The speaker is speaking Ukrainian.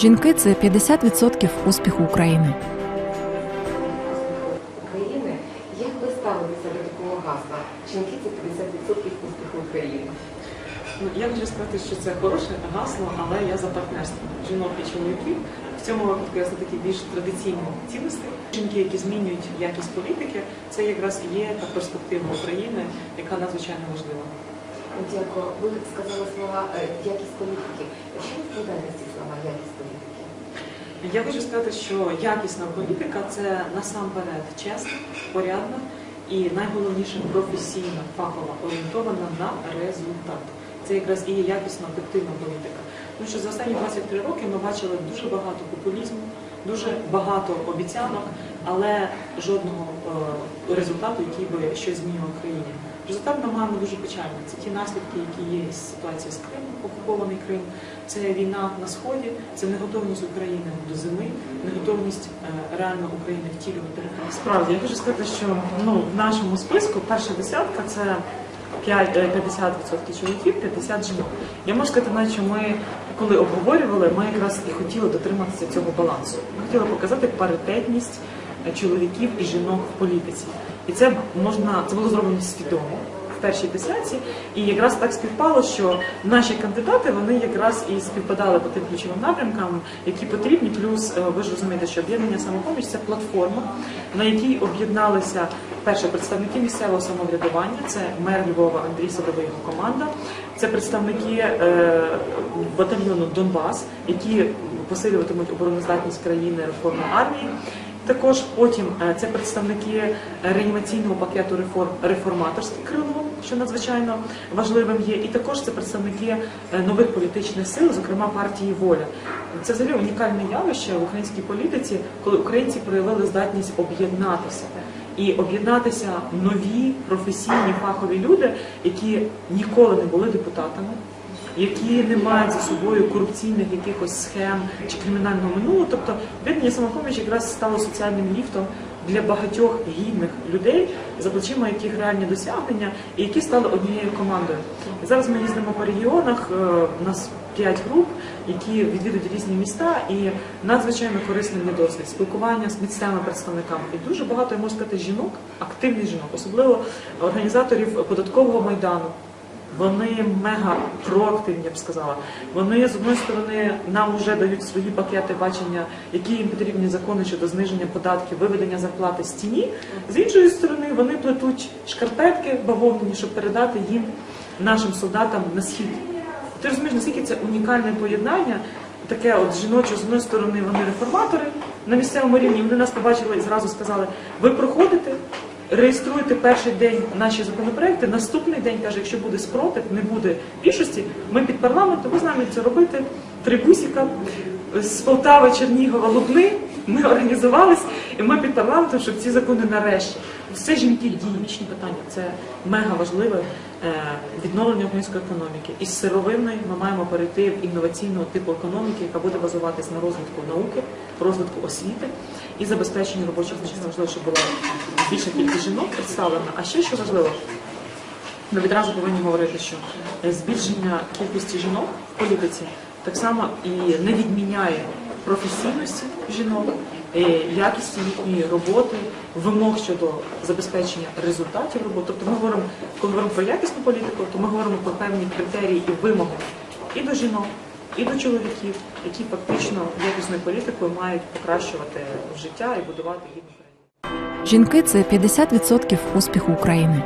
Жінки це 50% успіху України. України. Як ви ставитеся до такого гасла? Жінки це 50% успіху України. Ну, я хочу сказати, що це хороше гасло, але я за партнерство жінок і чоловіків. В цьому випадку я за такі більш традиційні цінності. Жінки, які змінюють якість політики, це якраз і є та перспектива України, яка надзвичайно важлива. Дякую. Ви сказали слова е, якість політики. Що вкладаєте ці слова якість політики? Я хочу сказати, що якісна політика це насамперед чесна, порядна і найголовніше професійна, фахова, орієнтована на результат. Це якраз і якісна об'єктивна політика. Тому що за останні 23 роки ми бачили дуже багато популізму, дуже багато обіцянок, але жодного е, результату, який би щось змінював в країні. Результат ми маємо дуже печальний. Це ті наслідки, які є з ситуації з Кримом, окупований Крим, це війна на сході, це неготовність України до зими, неготовність е, реально України втілювати реформи. Справді я хочу сказати, що ну в нашому списку перша десятка це 5, е, 50% чоловіків, 50 жінок. Я можу сказати, навіть, що ми, коли обговорювали, ми якраз і хотіли дотриматися цього балансу. Ми хотіли показати паритетність чоловіків і жінок в політиці. І це можна це було зроблено свідомо в першій десятці. І якраз так співпало, що наші кандидати вони якраз і співпадали по тим ключовим напрямкам, які потрібні. Плюс е, ви ж розумієте, що об'єднання самопоміч це платформа, на якій об'єдналися перше представники місцевого самоврядування, це мер Львова Андрій Садовий його команда, це представники е, батальйону Донбас, які посилюватимуть обороноздатність країни реформи армії. Також потім е, це представники реанімаційного пакету реформ реформаторське крило, що надзвичайно важливим є, і також це представники е, нових політичних сил, зокрема партії Воля. Це взагалі унікальне явище в українській політиці, коли українці проявили здатність об'єднатися. І об'єднатися нові професійні фахові люди, які ніколи не були депутатами, які не мають за собою корупційних якихось схем чи кримінального минулого. Тобто об'єднання самопоміч якраз стало соціальним ліфтом для багатьох гідних людей, за плечима яких реальні досягнення, і які стали однією командою. Зараз ми їздимо по регіонах. е, У нас п'ять груп, які відвідують різні міста, і надзвичайно корисний є досвід спілкування з місцевими представниками. І дуже багато я можу сказати жінок, активних жінок, особливо організаторів податкового майдану. Вони мега проактивні, я б сказала. Вони з одної сторони нам вже дають свої пакети бачення, які їм потрібні закони щодо зниження податків, виведення зарплати з тіні. З іншої сторони, вони плетуть шкарпетки бавовняні, щоб передати їм нашим солдатам на схід. Ти розумієш, наскільки це унікальне поєднання, таке от жіноче, з одної сторони, вони реформатори на місцевому рівні. Вони нас побачили і зразу сказали: ви проходите, реєструєте перший день наші законопроекти. Наступний день каже, якщо буде спротив, не буде більшості. Ми під парламентом, ми знаємо, це робити. Три бусіка з Полтави, Чернігова, Лубни. Ми організувались, і ми під парламентом, щоб ці закони нарешті. Все жінки діючні питання. Це мега важливе е, відновлення української економіки. Із сировинної ми маємо перейти в інноваційного типу економіки, яка буде базуватись на розвитку науки, розвитку освіти і забезпеченні робочих місць. Важливо, щоб була більша кількість жінок представлена. А ще що важливо, ми відразу повинні говорити, що збільшення кількості жінок в політиці так само і не відміняє професійності жінок, е, якісті їхньої роботи, вимог щодо забезпечення результатів роботи. Тобто ми говоримо, коли говоримо про якісну політику, то ми говоримо про певні критерії і вимоги і до жінок, і до чоловіків, які фактично якісною політикою мають покращувати життя і будувати гідну країну. Жінки це 50% успіху України.